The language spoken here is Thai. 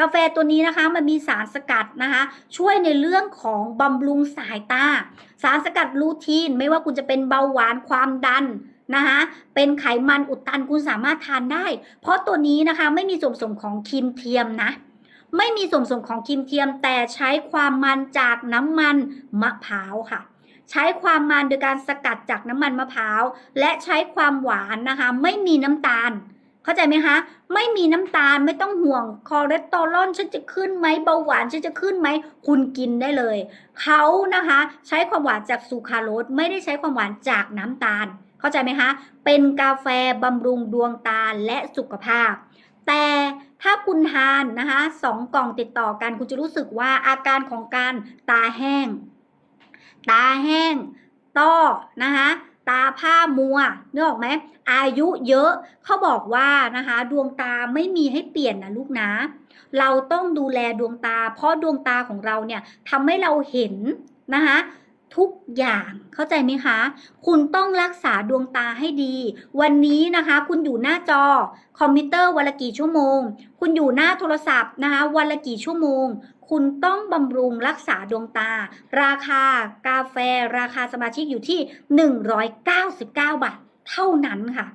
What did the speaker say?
กาแฟตัวนี้นะคะมันมีสารสกัดนะคะ ช่วยในเรื่องของบำรุงสายตา สารสกัดลูทีน ไม่ว่าคุณจะเป็นเบาหวานความดันนะคะเป็นไขมันอุดตันคุณสามารถทานได้ เพราะตัวนี้นะคะไม่มีส่วนผสมของครีมเทียมนะ ไม่มีส่วนผสมของครีมเทียม แต่ใช้ความมันจากน้ำมันมะพร้าวค่ะ ใช้ความมันโดยการสกัดจากน้ำมันมะพร้าว และใช้ความหวานนะคะ ไม่มีน้ำตาล เข้าใจไหมคะ ไม่มีน้ำตาลไม่ต้องห่วงคอเลสเตอรอลฉันจะขึ้นไหมเบาหวานฉันจะขึ้นไหมคุณกินได้เลย เขานะคะใช้ความหวานจากซูคาโรสไม่ได้ใช้ความหวานจากน้ำตาล เข้าใจไหมคะ เป็นกาแฟบำรุงดวงตาและสุขภาพ แต่ถ้าคุณทานนะคะสองกล่องติดต่อกันคุณจะรู้สึกว่าอาการของการตาแห้ง ตาแห้งต้อนะคะ ตาผ้ามัวนึกออกไหมอายุเยอะเขาบอกว่านะคะ ดวงตาไม่มีให้เปลี่ยนนะลูกนะ เราต้องดูแลดวงตา เพราะดวงตาของเราเนี่ยทำให้เราเห็นนะคะ ทุกอย่างเข้าใจไหมคะ คุณต้องรักษาดวงตาให้ดี วันนี้นะคะ คุณอยู่หน้าจอ คอมพิวเตอร์วันละกี่ชั่วโมง คุณอยู่หน้าโทรศัพท์นะคะ วันละกี่ชั่วโมง คุณต้องบำรุงรักษาดวงตา ราคากาแฟ ราคาสมาชิกอยู่ที่ 199 บาท เท่านั้นค่ะ